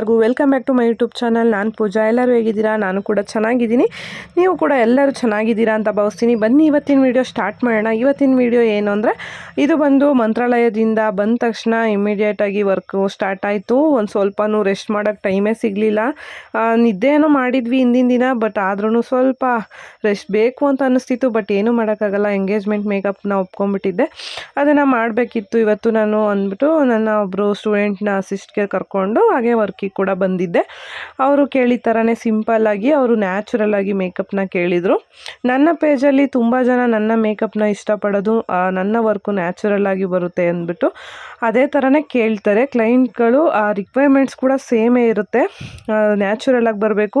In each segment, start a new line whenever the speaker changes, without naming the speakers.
ಎಲ್ಲರಿಗೂ welcome back to my YouTube channel. ನಾನು ಪೂಜಾ. ಎಲ್ಲರೂ ಹೇಗಿದ್ದೀರಾ? ನಾನು ಕೂಡ ಚೆನ್ನಾಗಿದ್ದೀನಿ. ನೀವು ಕೂಡ ಎಲ್ಲರೂ ಚೆನ್ನಾಗಿದ್ದೀರಾ ಅಂತ ಭಾವಿಸ್ತೀನಿ. ಬನ್ನಿ, ಇವತ್ತಿನ ವೀಡಿಯೋ ಸ್ಟಾರ್ಟ್ ಮಾಡೋಣ. ಇವತ್ತಿನ ವಿಡಿಯೋ ಏನು ಅಂದರೆ, ಇದು ಬಂದು ಮಂತ್ರಾಲಯದಿಂದ ಬಂದ ತಕ್ಷಣ ಇಮಿಡಿಯೇಟಾಗಿ ವರ್ಕು ಸ್ಟಾರ್ಟ್ ಆಯಿತು. ಒಂದು ಸ್ವಲ್ಪನೂ ರೆಸ್ಟ್ ಮಾಡೋಕ್ಕೆ ಟೈಮೇ ಸಿಗಲಿಲ್ಲ. ನಿದ್ದೆನೋ ಮಾಡಿದ್ವಿ ಹಿಂದಿನ ದಿನ ಬಟ್ ಆದ್ರೂ ಸ್ವಲ್ಪ ರೆಸ್ಟ್ ಬೇಕು ಅಂತ ಅನ್ನಿಸ್ತಿತ್ತು ಬಟ್ ಏನೂ ಮಾಡೋಕ್ಕಾಗಲ್ಲ. ಎಂಗೇಜ್ಮೆಂಟ್ ಮೇಕಪ್ನ ಒಪ್ಕೊಂಡ್ಬಿಟ್ಟಿದ್ದೆ. ಅದನ್ನು ಮಾಡಬೇಕಿತ್ತು ಇವತ್ತು ನಾನು ಅಂದ್ಬಿಟ್ಟು ನನ್ನ ಒಬ್ಬರು ಸ್ಟೂಡೆಂಟ್ನ ಅಸಿಸ್ಟ್ಗೆ ಕರ್ಕೊಂಡು ಹಾಗೆ ವರ್ಕಿಗೆ ಕೂಡ ಬಂದಿದ್ದೆ. ಅವರು ಕೇಳಿದ ಥರನೇ ಸಿಂಪಲ್ಲಾಗಿ ಅವರು ನ್ಯಾಚುರಲ್ ಆಗಿ ಮೇಕಪ್ನ ಕೇಳಿದರು. ನನ್ನ ಪೇಜಲ್ಲಿ ತುಂಬ ಜನ ನನ್ನ ಮೇಕಪ್ನ ಇಷ್ಟಪಡೋದು ನನ್ನ ವರ್ಕು ನ್ಯಾಚುರಲ್ ಆಗಿ ಬರುತ್ತೆ ಅಂದ್ಬಿಟ್ಟು ಅದೇ ಥರನೇ ಕೇಳ್ತಾರೆ. ಕ್ಲೈಂಟ್ಗಳು ಆ ರಿಕ್ವೈರ್ಮೆಂಟ್ಸ್ ಕೂಡ ಸೇಮೇ ಇರುತ್ತೆ. ನ್ಯಾಚುರಲ್ ಆಗಿ ಬರಬೇಕು,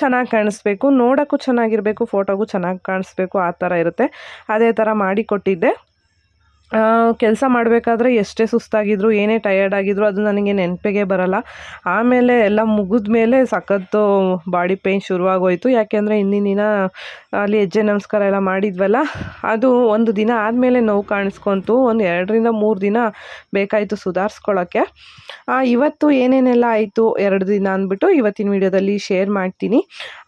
ಚೆನ್ನಾಗಿ ಕಾಣಿಸ್ಬೇಕು, ನೋಡೋಕ್ಕೂ ಚೆನ್ನಾಗಿರಬೇಕು ಫೋಟೋಗೂ ಚೆನ್ನಾಗಿ ಕಾಣಿಸ್ಬೇಕು, ಆ ಥರ ಇರುತ್ತೆ. ಅದೇ ಥರ ಮಾಡಿ ಕೊಟ್ಟಿದ್ದೆ. ಕೆಲಸ ಮಾಡಬೇಕಾದ್ರೆ ಎಷ್ಟೇ ಸುಸ್ತಾಗಿದ್ರು, ಏನೇ ಟಯರ್ಡ್ ಆಗಿದ್ರು ಅದು ನನಗೆ ನೆನಪಿಗೆ ಬರಲ್ಲ. ಆಮೇಲೆ ಎಲ್ಲ ಮುಗಿದ ಮೇಲೆ ಸಖತ್ತು ಬಾಡಿ ಪೇಯ್ನ್ ಶುರುವಾಗೋಯಿತು. ಯಾಕೆಂದರೆ ಹಿಂದಿನ ದಿನ ಅಲ್ಲಿ ಹೆಜ್ಜೆ ನಮಸ್ಕಾರ ಎಲ್ಲ ಮಾಡಿದ್ವಲ್ಲ, ಅದು ಒಂದು ದಿನ ಆದಮೇಲೆ ನೋವು ಕಾಣಿಸ್ಕೊಂತು. ಒಂದು ಎರಡರಿಂದ ಮೂರು ದಿನ ಬೇಕಾಯಿತು ಸುಧಾರಿಸ್ಕೊಳ್ಳೋಕ್ಕೆ ಇವತ್ತು ಏನೇನೆಲ್ಲ ಆಯಿತು ಎರಡು ದಿನ ಅಂದ್ಬಿಟ್ಟು ಇವತ್ತಿನ ವಿಡಿಯೋದಲ್ಲಿ ಶೇರ್ ಮಾಡ್ತೀನಿ.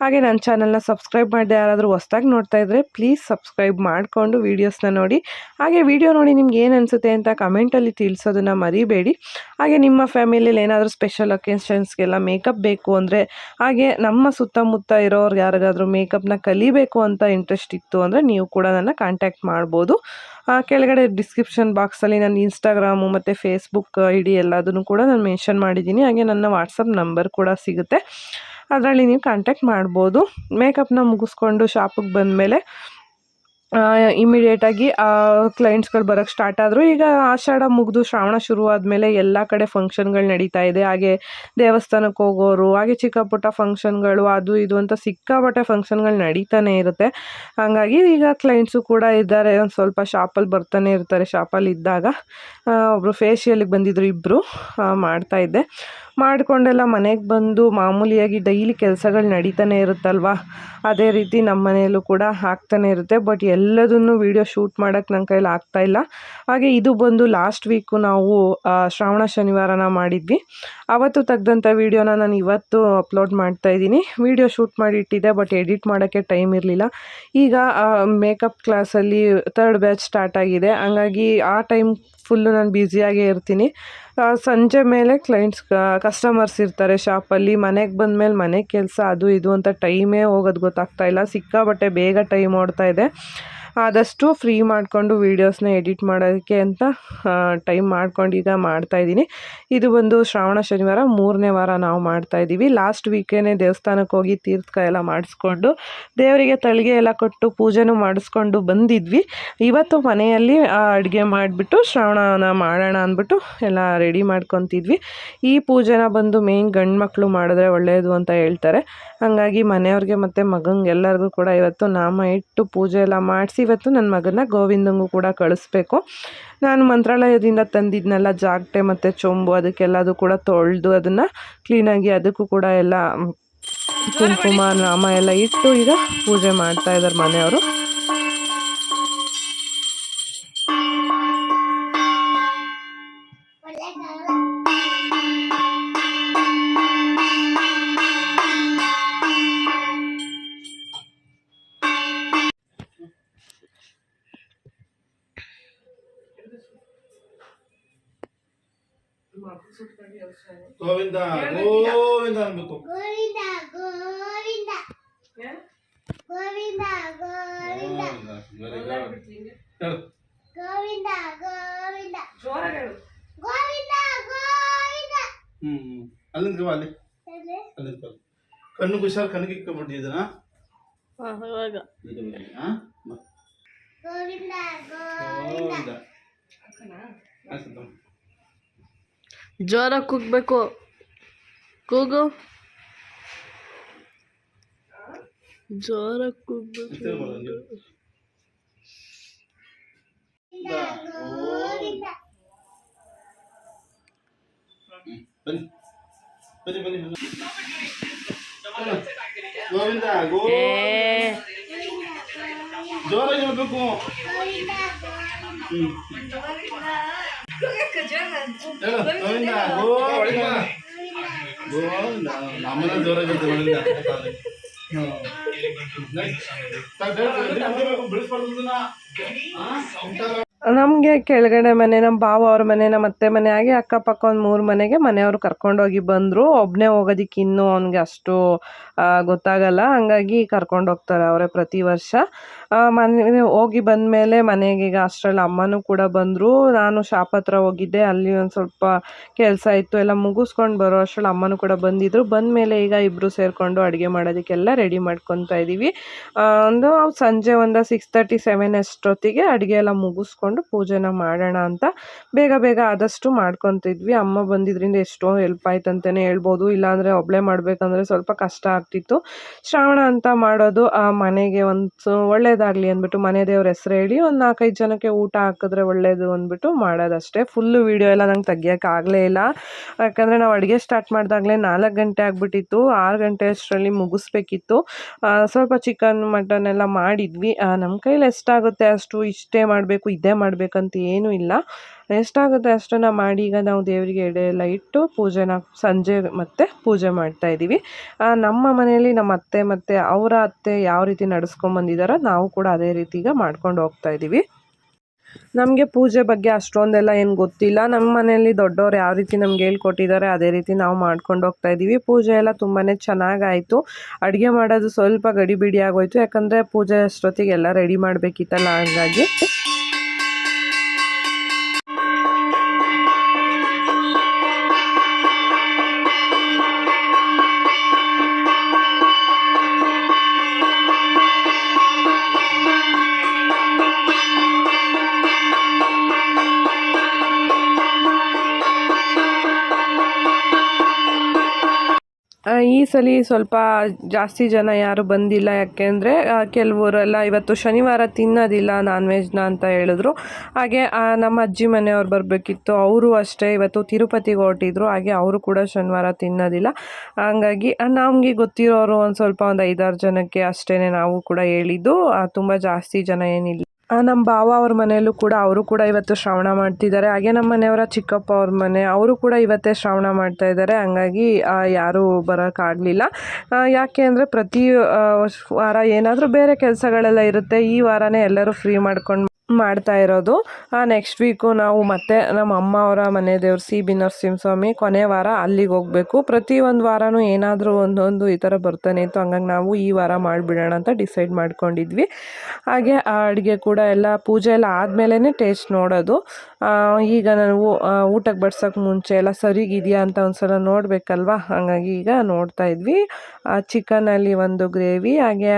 ಹಾಗೆ ನನ್ನ ಚಾನಲ್ನ ಸಬ್ಸ್ಕ್ರೈಬ್ ಮಾಡಿದೆ ಯಾರಾದರೂ ಹೊಸ್ದಾಗಿ ನೋಡ್ತಾ ಇದ್ದರೆ ಪ್ಲೀಸ್ ಸಬ್ಸ್ಕ್ರೈಬ್ ಮಾಡಿಕೊಂಡು ವೀಡಿಯೋಸ್ನ ನೋಡಿ. ಹಾಗೆ ವಿಡಿಯೋ ನೋಡಿ ನಿಮ್ಗೆ ಏನು ಅನಿಸುತ್ತೆ ಅಂತ ಕಮೆಂಟಲ್ಲಿ ತಿಳಿಸೋದನ್ನ ಮರಿಬೇಡಿ. ಹಾಗೆ ನಿಮ್ಮ ಫ್ಯಾಮಿಲಿಯಲ್ಲಿ ಏನಾದರೂ ಸ್ಪೆಷಲ್ ಒಕೇಶನ್ಸ್ಗೆಲ್ಲ ಮೇಕಪ್ ಬೇಕು ಅಂದರೆ ಹಾಗೆ ನಮ್ಮ ಸುತ್ತಮುತ್ತ ಇರೋರು ಯಾರಿಗಾದರೂ ಮೇಕಪ್ನ ಕಲಿಬೇಕು ಅಂತ ಇಂಟ್ರೆಸ್ಟ್ ಇತ್ತು ಅಂದರೆ ನೀವು ಕೂಡ ನನ್ನ ಕಾಂಟ್ಯಾಕ್ಟ್ ಮಾಡ್ಬೋದು. ಕೆಳಗಡೆ ಡಿಸ್ಕ್ರಿಪ್ಷನ್ ಬಾಕ್ಸಲ್ಲಿ ನನ್ನ ಇನ್ಸ್ಟಾಗ್ರಾಮು ಮತ್ತು ಫೇಸ್ಬುಕ್ ಐ ಡಿ ಎಲ್ಲದನ್ನು ಕೂಡ ನಾನು ಮೆನ್ಷನ್ ಮಾಡಿದ್ದೀನಿ. ಹಾಗೆ ನನ್ನ ವಾಟ್ಸಪ್ ನಂಬರ್ ಕೂಡ ಸಿಗುತ್ತೆ. ಅದರಲ್ಲಿ ನೀವು ಕಾಂಟ್ಯಾಕ್ಟ್ ಮಾಡ್ಬೋದು. ಮೇಕಪ್ನ ಮುಗಿಸ್ಕೊಂಡು ಶಾಪಿಗೆ ಬಂದಮೇಲೆ ಇಮಿಡಿಯೇಟಾಗಿ ಕ್ಲೈಂಟ್ಸ್ಗಳು ಬರೋಕ್ಕೆ ಸ್ಟಾರ್ಟ್ ಆದರು. ಈಗ ಆಷಾಢ ಮುಗಿದು ಶ್ರಾವಣ ಶುರು ಆದಮೇಲೆ ಎಲ್ಲ ಕಡೆ ಫಂಕ್ಷನ್ಗಳು ನಡೀತಾ ಇದೆ. ಹಾಗೆ ದೇವಸ್ಥಾನಕ್ಕೆ ಹೋಗೋರು, ಹಾಗೆ ಚಿಕ್ಕ ಪುಟ್ಟ ಫಂಕ್ಷನ್ಗಳು ಅದು ಇದು ಅಂತ ಸಿಕ್ಕಾಪಟ್ಟೆ ಫಂಕ್ಷನ್ಗಳು ನಡೀತಾನೆ ಇರುತ್ತೆ. ಹಾಗಾಗಿ ಈಗ ಕ್ಲೈಂಟ್ಸು ಕೂಡ ಇದ್ದಾರೆ. ಒಂದು ಸ್ವಲ್ಪ ಶಾಪಲ್ಲಿ ಬರ್ತಾನೆ ಇರ್ತಾರೆ. ಶಾಪಲ್ಲಿ ಇದ್ದಾಗ ಒಬ್ಬರು ಬಂದಿದ್ರು ಇಬ್ಬರು ಮಾಡ್ತಾ ಇದ್ದೆ. ಮಾಡಿಕೊಂಡೆಲ್ಲ ಮನೆಗೆ ಬಂದು ಮಾಮೂಲಿಯಾಗಿ ಡೈಲಿ ಕೆಲಸಗಳು ನಡೀತಾನೆ ಇರುತ್ತಲ್ವ? ಅದೇ ರೀತಿ ನಮ್ಮ ಮನೆಯಲ್ಲೂ ಕೂಡ ಆಗ್ತಾನೆ ಇರುತ್ತೆ. ಬಟ್ ಎಲ್ಲದನ್ನು ವೀಡಿಯೋ ಶೂಟ್ ಮಾಡೋಕ್ಕೆ ನನ್ನ ಆಗ್ತಾ ಇಲ್ಲ. ಹಾಗೆ ಇದು ಬಂದು ಲಾಸ್ಟ್ ವೀಕು ನಾವು ಶ್ರಾವಣ ಶನಿವಾರನ ಮಾಡಿದ್ವಿ. ಅವತ್ತು ತೆಗ್ದಂಥ ವೀಡಿಯೋನ ನಾನು ಇವತ್ತು ಅಪ್ಲೋಡ್ ಮಾಡ್ತಾ ಇದ್ದೀನಿ. ವೀಡಿಯೋ ಶೂಟ್ ಮಾಡಿ ಇಟ್ಟಿದ್ದೆ, ಬಟ್ ಎಡಿಟ್ ಮಾಡೋಕ್ಕೆ ಟೈಮ್ ಇರಲಿಲ್ಲ. ಈಗ ಮೇಕಪ್ ಕ್ಲಾಸಲ್ಲಿ ತರ್ಡ್ ಬ್ಯಾಚ್ ಸ್ಟಾರ್ಟ್ ಆಗಿದೆ. ಹಂಗಾಗಿ ಆ ಟೈಮ್ ಫುಲ್ಲು ನಾನು ಬ್ಯುಸಿಯಾಗೇ ಇರ್ತೀನಿ. ಸಂಜೆ ಮೇಲೆ ಕ್ಲೈಂಟ್ಸ್ ಕಸ್ಟಮರ್ಸ್ ಇರ್ತಾರೆ ಶಾಪಲ್ಲಿ ಮನೆಗೆ ಬಂದ ಮೇಲೆ ಮನೆ ಕೆಲಸ ಅದು ಇದು ಅಂತ ಟೈಮೇ ಹೋಗೋದು ಗೊತ್ತಾಗ್ತಾ ಇಲ್ಲ. ಸಿಕ್ಕಾಬಟ್ಟೆ ಬೇಗ ಟೈಮ್ ಓಡ್ತಾ ಇದೆ. ಆದಷ್ಟು ಫ್ರೀ ಮಾಡಿಕೊಂಡು ವೀಡಿಯೋಸ್ನ ಎಡಿಟ್ ಮಾಡೋದಕ್ಕೆ ಅಂತ ಟೈಮ್ ಮಾಡ್ಕೊಂಡು ಈಗ ಮಾಡ್ತಾಯಿದ್ದೀನಿ ಇದು ಬಂದು ಶ್ರಾವಣ ಶನಿವಾರ, ಮೂರನೇ ವಾರ ನಾವು ಮಾಡ್ತಾಯಿದ್ದೀವಿ ಲಾಸ್ಟ್ ವೀಕೇನೆ ದೇವಸ್ಥಾನಕ್ಕೆ ಹೋಗಿ ತೀರ್ಥಕ ಎಲ್ಲ ಮಾಡಿಸ್ಕೊಂಡು, ದೇವರಿಗೆ ತಳಿಗೆ ಎಲ್ಲ ಕೊಟ್ಟು ಪೂಜೆನೂ ಮಾಡಿಸ್ಕೊಂಡು ಬಂದಿದ್ವಿ. ಇವತ್ತು ಮನೆಯಲ್ಲಿ ಅಡುಗೆ ಮಾಡಿಬಿಟ್ಟು ಶ್ರಾವಣನ ಮಾಡೋಣ ಅಂದ್ಬಿಟ್ಟು ಎಲ್ಲ ರೆಡಿ ಮಾಡ್ಕೊತಿದ್ವಿ. ಈ ಪೂಜೆನ ಬಂದು ಮೇಯ್ನ್ ಗಂಡು ಮಕ್ಕಳು ಮಾಡಿದ್ರೆ ಒಳ್ಳೆಯದು ಅಂತ ಹೇಳ್ತಾರೆ. ಹಾಗಾಗಿ ಮನೆಯವ್ರಿಗೆ ಮತ್ತು ಮಗಂಗೆ ಎಲ್ಲರಿಗೂ ಕೂಡ ಇವತ್ತು ನಾಮ ಇಟ್ಟು ಪೂಜೆ ಎಲ್ಲ ಮಾಡಿಸಿ ಇವತ್ತು ನನ್ನ ಮಗನ ಗೋವಿಂದಂಗೂ ಕೂಡ ಕಳಿಸ್ಬೇಕು. ನಾನು ಮಂತ್ರಾಲಯದಿಂದ ತಂದಿದ್ನೆಲ್ಲ ಜಾಗಟೆ ಮತ್ತು ಚೊಂಬು ಅದಕ್ಕೆಲ್ಲದು ಕೂಡ ತೊಳೆದು ಅದನ್ನು ಕ್ಲೀನಾಗಿ ಅದಕ್ಕೂ ಕೂಡ ಎಲ್ಲ ಕುಂಕುಮ, ನಾಮ ಎಲ್ಲ ಇಟ್ಟು ಈಗ ಪೂಜೆ ಮಾಡ್ತಾ ಇದ್ದಾರೆ ಮನೆಯವರು.
గోవింద గోవింద అనుకో
గోవింద గోవింద. గోవింద
గోవింద. గోవింద
గోవింద
గోవింద. అల్లింది
కావాలి అల్లింది కావాలి కన్ను కుషార్ కనుక ఇదనా గోవింద గోవింద. అక్కడ
ಇವಾಗ
ಗೋವಿಂದ
ಗೋವಿಂದ ಆಯ್ತು
ಜೋರಾಗಿ ಕೂಗಬೇಕು ಕೂಗು ಜೋರಾಗಿ ಕೂಗಬೇಕು
ಇಷ್ಟೇ ಬರೋದು ನೀವು.
ಗೋವಿಂದ
ಹ್ಮ್. ಬನ್ನಿ ಬನ್ನಿ ಬನ್ನಿ ಬನ್ನಿ. ಗೋವಿಂದ ಗೋ ಜೋರಾಗಿ ಹೇಳ್ಬೇಕು
ಗೋವಿಂದ
ಹ್ಮ್ ಇದನ್ನ.
ನಮಗೆ ಕೆಳಗಡೆ ಮನೆ ನಮ್ಮ ಬಾವ ಅವ್ರ ಮನೆ ನಮ್ಮ ಅತ್ತೆ ಮನೆ ಹಾಗೆ ಅಕ್ಕಪಕ್ಕ ಒಂದು ಮೂರು ಮನೆಗೆ ಮನೆಯವರು ಕರ್ಕೊಂಡೋಗಿ ಬಂದರು ಒಬ್ಬನೇ ಹೋಗೋದಿಕ್ಕೆ ಇನ್ನೂ ಅವನಿಗೆ ಅಷ್ಟು ಗೊತ್ತಾಗಲ್ಲ ಹಂಗಾಗಿ ಕರ್ಕೊಂಡು ಹೋಗ್ತಾರೆ ಅವರೇ ಪ್ರತಿ ವರ್ಷ ಮನೆ ಹೋಗಿ ಬಂದಮೇಲೆ ಮನೆಗೆ ಈಗ ಅಷ್ಟರಲ್ಲಿ ಅಮ್ಮನೂ ಕೂಡ ಬಂದರು. ನಾನು ಶಾಪ್ ಹತ್ರ ಹೋಗಿದ್ದೆ. ಅಲ್ಲಿ ಒಂದು ಸ್ವಲ್ಪ ಕೆಲಸ ಇತ್ತು. ಎಲ್ಲ ಮುಗಿಸ್ಕೊಂಡು ಬರೋ ಅಷ್ಟರಲ್ಲಿ ಅಮ್ಮನೂ ಕೂಡ ಬಂದಿದ್ರು. ಬಂದಮೇಲೆ ಈಗ ಇಬ್ಬರು ಸೇರಿಕೊಂಡು ಅಡುಗೆ ಮಾಡೋದಕ್ಕೆಲ್ಲ ರೆಡಿ ಮಾಡ್ಕೊತಾ ಇದ್ದೀವಿ ಒಂದು ಸಂಜೆ ಒಂದು ಸಿಕ್ಸ್ ತರ್ಟಿ ಸೆವೆನ್ ಅಷ್ಟೊತ್ತಿಗೆ ಅಡುಗೆ ಎಲ್ಲ ಮುಗಿಸ್ಕೊಂಡು ಪೂಜೆನ ಮಾಡೋಣ ಅಂತ ಬೇಗ ಬೇಗ ಆದಷ್ಟು ಮಾಡ್ಕೊತಿದ್ವಿ. ಅಮ್ಮ ಬಂದಿದ್ದರಿಂದ ಎಷ್ಟೋ ಹೆಲ್ಪ್ ಆಯ್ತು ಅಂತಲೇ ಹೇಳ್ಬೋದು. ಇಲ್ಲಾಂದರೆ ಒಬ್ಬಳೇ ಮಾಡಬೇಕಂದ್ರೆ ಸ್ವಲ್ಪ ಕಷ್ಟ ಆಗ್ತಿತ್ತು. ಶ್ರಾವಣ ಅಂತ ಮಾಡೋದು ಆ ಮನೆಗೆ ಒಂದು ಒಳ್ಳೇದಾಗಲಿ ಅಂದ್ಬಿಟ್ಟು ಮನೆ ದೇವ್ರ ಹೆಸರು ಹೇಳಿ ಒಂದು ನಾಲ್ಕೈದು ಜನಕ್ಕೆ ಊಟ ಹಾಕಿದ್ರೆ ಒಳ್ಳೇದು ಅಂದ್ಬಿಟ್ಟು ಮಾಡೋದಷ್ಟೇ. ಫುಲ್ಲು ವೀಡಿಯೋ ಎಲ್ಲ ನಂಗೆ ತೆಗಿಯೋಕ್ಕಾಗಲೇ ಇಲ್ಲ. ಯಾಕಂದರೆ ನಾವು ಅಡುಗೆ ಸ್ಟಾರ್ಟ್ ಮಾಡಿದಾಗಲೇ ನಾಲ್ಕು ಗಂಟೆ ಆಗಿಬಿಟ್ಟಿತ್ತು. ಆರು ಗಂಟೆ ಅಷ್ಟರಲ್ಲಿ ಮುಗಿಸ್ಬೇಕಿತ್ತು. ಸ್ವಲ್ಪ ಚಿಕನ್ ಮಟನ್ ಎಲ್ಲ ಮಾಡಿದ್ವಿ. ನಮ್ಮ ಕೈಲಿ ಎಷ್ಟಾಗುತ್ತೆ ಅಷ್ಟು ಇಷ್ಟೇ ಮಾಡಬೇಕು, ಇದೇ ಮಾಡಬೇಕಂತ ಏನೂ ಇಲ್ಲ. ಎಷ್ಟಾಗುತ್ತೆ ಅಷ್ಟನ್ನು ಮಾಡಿ ಈಗ ನಾವು ದೇವರಿಗೆ ಎಡೆ ಎಲ್ಲ ಇಟ್ಟು ಪೂಜೆನ ಸಂಜೆ ಮತ್ತೆ ಪೂಜೆ ಮಾಡ್ತಾ ಇದ್ದೀವಿ. ನಮ್ಮ ಮನೆಯಲ್ಲಿ ನಮ್ಮ ಅತ್ತೆ ಮತ್ತು ಅವರ ಅತ್ತೆ ಯಾವ ರೀತಿ ನಡೆಸ್ಕೊಂಬಂದಿದ್ದಾರೋ ನಾವು ಕೂಡ ಅದೇ ರೀತಿ ಈಗ ಮಾಡ್ಕೊಂಡು ಹೋಗ್ತಾ ಇದ್ದೀವಿ. ನಮಗೆ ಪೂಜೆ ಬಗ್ಗೆ ಅಷ್ಟೊಂದೆಲ್ಲ ಏನು ಗೊತ್ತಿಲ್ಲ. ನಮ್ಮ ಮನೆಯಲ್ಲಿ ದೊಡ್ಡವ್ರು ಯಾವ ರೀತಿ ನಮ್ಗೆ ಹೇಳ್ಕೊಟ್ಟಿದ್ದಾರೆ ಅದೇ ರೀತಿ ನಾವು ಮಾಡ್ಕೊಂಡು ಹೋಗ್ತಾ ಇದ್ದೀವಿ. ಪೂಜೆ ಎಲ್ಲ ತುಂಬಾ ಚೆನ್ನಾಗಾಯಿತು. ಅಡುಗೆ ಮಾಡೋದು ಸ್ವಲ್ಪ ಗಡಿಬಿಡಿ ಆಗೋಯ್ತು. ಯಾಕಂದರೆ ಪೂಜೆ ಅಷ್ಟೊತ್ತಿಗೆ ಎಲ್ಲ ರೆಡಿ ಮಾಡಬೇಕಿತ್ತಲ್ಲ, ಹಂಗಾಗಿ. ಸಲ ಸ್ವಲ್ಪ ಜಾಸ್ತಿ ಜನ ಯಾರು ಬಂದಿಲ್ಲ ಯಾಕೆಂದರೆ ಕೆಲವರೆಲ್ಲ ಇವತ್ತು ಶನಿವಾರ ತಿನ್ನೋದಿಲ್ಲ ನಾನ್ ವೆಜ್ನ ಅಂತ ಹೇಳಿದ್ರು. ಹಾಗೆ ನಮ್ಮ ಅಜ್ಜಿ ಮನೆಯವ್ರು ಬರಬೇಕಿತ್ತು, ಅವರು ಅಷ್ಟೇ ಇವತ್ತು ತಿರುಪತಿಗೆ ಹೊರಟಿದ್ರು, ಹಾಗೆ ಅವರು ಕೂಡ ಶನಿವಾರ ತಿನ್ನೋದಿಲ್ಲ. ಹಂಗಾಗಿ ನಮಗೆ ಗೊತ್ತಿರೋರು ಒಂದು ಸ್ವಲ್ಪ ಒಂದು ಐದಾರು ಜನಕ್ಕೆ ಅಷ್ಟೇ ನಾವು ಕೂಡ ಹೇಳಿದ್ದು ತುಂಬ ಜಾಸ್ತಿ ಜನ ಏನಿಲ್ಲ. ನಮ್ಮ ಭಾವ ಅವ್ರ ಮನೆಯಲ್ಲೂ ಕೂಡ ಅವರು ಕೂಡ ಇವತ್ತು ಶ್ರವಣ ಮಾಡ್ತಿದ್ದಾರೆ. ಹಾಗೆ ನಮ್ಮ ಮನೆಯವರ ಚಿಕ್ಕಪ್ಪ ಅವ್ರ ಮನೆ, ಅವರು ಕೂಡ ಇವತ್ತೇ ಶ್ರವಣ ಮಾಡ್ತಾ ಇದ್ದಾರೆ. ಹಂಗಾಗಿ ಯಾರೂ ಬರೋಕ್ಕಾಗಲಿಲ್ಲ ಯಾಕೆ ಅಂದರೆ ಪ್ರತಿ ವಾರ ಏನಾದರೂ ಬೇರೆ ಕೆಲಸಗಳೆಲ್ಲ ಇರುತ್ತೆ. ಈ ವಾರನೇ ಎಲ್ಲರೂ ಫ್ರೀ ಮಾಡ್ಕೊಂಡು ಮಾಡ್ತಾ ಇರೋದು. ನೆಕ್ಸ್ಟ್ ವೀಕು ನಾವು ಮತ್ತೆ ನಮ್ಮ ಅಮ್ಮ ಅವರ ಮನೆ ದೇವ್ರು ಸಿ. ಬಿ. ನರಸಿಂಹಸ್ವಾಮಿ ಕೊನೆ ವಾರ ಅಲ್ಲಿಗೆ ಹೋಗಬೇಕು. ಪ್ರತಿ ಒಂದು ವಾರನೂ ಏನಾದರೂ ಒಂದೊಂದು ಈ ಥರ ಬರ್ತಾನೆ ಇತ್ತು. ಹಂಗಾಗಿ ನಾವು ಈ ವಾರ ಮಾಡಿಬಿಡೋಣ ಅಂತ ಡಿಸೈಡ್ ಮಾಡ್ಕೊಂಡಿದ್ವಿ. ಹಾಗೆ ಆ ಅಡುಗೆ ಕೂಡ ಎಲ್ಲ ಪೂಜೆ ಎಲ್ಲ ಆದಮೇಲೆ ಟೇಸ್ಟ್ ನೋಡೋದು. ಈಗ ನಾವು ಊಟಕ್ಕೆ ಬಡ್ಸೋಕ್ಕೆ ಮುಂಚೆ ಎಲ್ಲ ಸರಿಗಿದೆಯಾ ಅಂತ ಒಂದ್ಸಲ ನೋಡಬೇಕಲ್ವಾ? ಹಾಗಾಗಿ ಈಗ ನೋಡ್ತಾ ಇದ್ವಿ. ಚಿಕನಲ್ಲಿ ಒಂದು ಗ್ರೇವಿ ಹಾಗೆ